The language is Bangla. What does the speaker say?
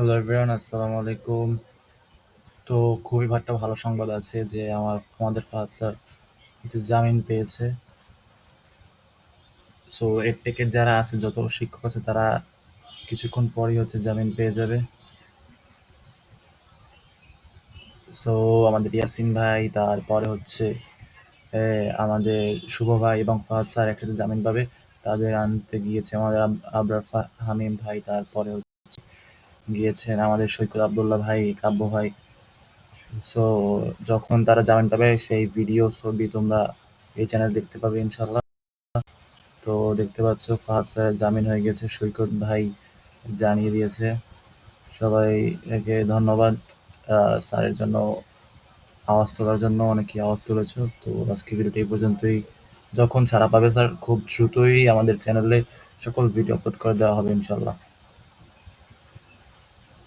হ্যালো এভরিওয়ান আসসালামু আলাইকুম। তো খুবই একটা ভালো সংবাদ আছে যে আমার, আমাদের ফাহাদ স্যার কিছু জামিন পেয়েছে। সো এর টেকের যারা আছে, যত শিক্ষক আছে, তারা কিছুক্ষণ পরেই হচ্ছে জামিন পেয়ে যাবে। সো আমাদের ইয়াসিন ভাই, তারপরে হচ্ছে আমাদের শুভ ভাই এবং ফাহাদ স্যার একসাথে জামিন পাবে। তাদের আনতে গিয়েছে আমাদের আব- আবরার হামিম ভাই, তারপরে গিয়েছেন আমাদের সৈকত আবদুল্লাহ ভাই, কাব্য ভাই। সো যখন তারা জামিন পাবে সেই ভিডিও ছবি তোমরা এই চ্যানেল দেখতে পাবে ইনশাল্লাহ তো দেখতে পাচ্ছ, ফাহাদ স্যারের জামিন হয়ে গেছে, সৈকত ভাই জানিয়ে দিয়েছে। সবাই একে ধন্যবাদ। স্যারের জন্য আওয়াজ তোলার জন্য অনেকে আওয়াজ তুলেছ, তো আজকে ভিডিওটি এই পর্যন্তই। যখন ছাড়া পাবে স্যার খুব দ্রুতই আমাদের চ্যানেলে সকল ভিডিও আপলোড করে দেওয়া হবে ইনশাল্লাহ